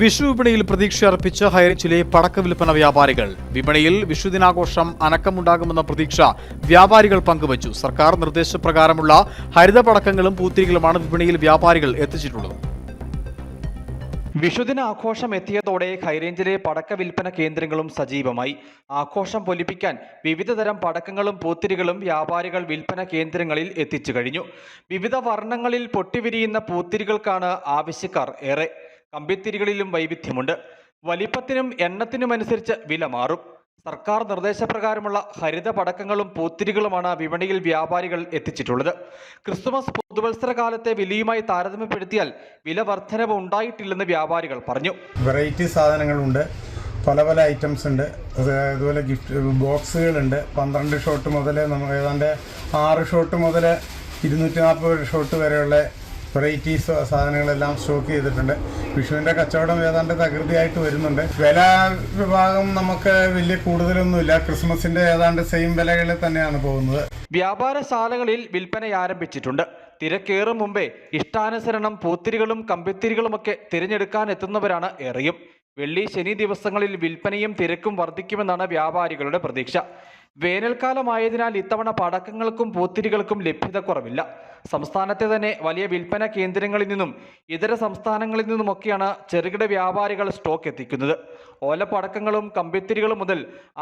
വിഷു വിപണിയിൽ പ്രതീക്ഷ അർപ്പിച്ച് ഹൈറേഞ്ചിലെ പടക്ക വിൽപ്പന വ്യാപാരികൾ. വിപണിയിൽ വിഷുദിനാഘോഷം അനക്കമുണ്ടാകുമെന്ന പ്രതീക്ഷ വ്യാപാരികൾ പങ്കുവച്ചു. സർക്കാർ നിർദ്ദേശപ്രകാരമുള്ള ഹരിത പടക്കങ്ങളും പൂത്തിരികളുമാണ് വിപണിയിൽ വ്യാപാരികൾ എത്തിച്ചിട്ടുള്ളത്. വിഷുദിന ആഘോഷം എത്തിയതോടെ ഹൈറേഞ്ചിലെ പടക്ക വിൽപ്പന കേന്ദ്രങ്ങളും സജീവമായി. ആഘോഷം പൊലിപ്പിക്കാൻ വിവിധതരം പടക്കങ്ങളും പൂത്തിരികളും വ്യാപാരികൾ വിൽപ്പന കേന്ദ്രങ്ങളിൽ എത്തിച്ചു കഴിഞ്ഞു. വിവിധ വർണങ്ങളിൽ പൊട്ടിവിരിയുന്ന പൂത്തിരികൾക്കാണ് ആവശ്യക്കാർ ഏറെ കമ്പിത്തിരികളിലും വൈവിധ്യമുണ്ട്. വലിപ്പത്തിനും എണ്ണത്തിനുമനുസരിച്ച് വില മാറും. സർക്കാർ നിർദ്ദേശപ്രകാരമുള്ള ഹരിത പടക്കങ്ങളും പൂത്തിരികളുമാണ് വിപണിയിൽ വ്യാപാരികൾ എത്തിച്ചിട്ടുള്ളത്. ക്രിസ്തുമസ് പുതുവത്സര കാലത്തെ വിലയുമായി താരതമ്യപ്പെടുത്തിയാൽ വില വർധനവ് ഉണ്ടായിട്ടില്ലെന്ന് വ്യാപാരികൾ പറഞ്ഞു. വെറൈറ്റി സാധനങ്ങളുണ്ട്. പല പല ഐറ്റംസ് ഉണ്ട്. അതുപോലെ ഗിഫ്റ്റ് ബോക്സുകളുണ്ട്. പന്ത്രണ്ട് ഷോട്ട് മുതൽ നമ്മൾ ഏതാണ്ട് ആറ് ഷോട്ട് മുതൽ ഇരുന്നൂറ്റി നാൽപ്പത് ഷോട്ട് വരെയുള്ള വെറൈറ്റീസ് സാധനങ്ങളെല്ലാം സ്റ്റോക്ക് ചെയ്തിട്ടുണ്ട്. വിഷുവിന്റെ കച്ചവടം ഏതാണ്ട് തകൃതിയായിട്ട് വരുന്നുണ്ട്. വില വിഭാഗം നമുക്ക് വലിയ കൂടുതലൊന്നുമില്ല. ക്രിസ്മസിന്റെ ഏതാണ്ട് സെയിം വിലകളിൽ തന്നെയാണ് പോകുന്നത്. വ്യാപാര വ്യാപാരശാലകളിൽ വിൽപ്പന ആരംഭിച്ചിട്ടുണ്ട്. തിരക്കേറും മുമ്പേ ഇഷ്ടാനുസരണം പൂത്തിരികളും കമ്പിത്തിരികളുമൊക്കെ തിരഞ്ഞെടുക്കാൻ എത്തുന്നവരാണ് ഏറെയും. വെള്ളി ശനി ദിവസങ്ങളിൽ വിൽപ്പനയും തിരക്കും വർദ്ധിക്കുമെന്നാണ് വ്യാപാരികളുടെ പ്രതീക്ഷ. വേനൽക്കാലമായതിനാൽ ഇത്തവണ പടക്കങ്ങൾക്കും പൂത്തിരികൾക്കും ലഭ്യത കുറവില്ല. സംസ്ഥാനത്തെ തന്നെ വലിയ വിൽപ്പന കേന്ദ്രങ്ങളിൽ നിന്നും ഇതര സംസ്ഥാനങ്ങളിൽ നിന്നുമൊക്കെയാണ് ചെറുകിട വ്യാപാരികൾ സ്റ്റോക്ക് എത്തിക്കുന്നത്. ഓലപ്പടക്കങ്ങളും കമ്പിത്തിരികളും മുതൽ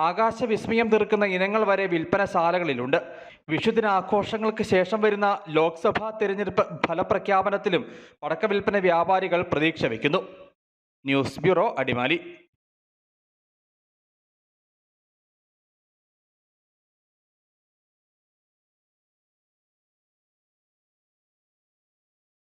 ആകാശ വിസ്മയം തീർക്കുന്ന ഇനങ്ങൾ വരെ വിൽപ്പനശാലകളിലുണ്ട് വിഷുദിനാഘോഷങ്ങൾക്ക് ശേഷം വരുന്ന ലോക്സഭാ തിരഞ്ഞെടുപ്പ് ഫലപ്രഖ്യാപനത്തിലും പടക്ക വിൽപ്പന വ്യാപാരികൾ പ്രതീക്ഷ വയ്ക്കുന്നു. News bureau Adimali.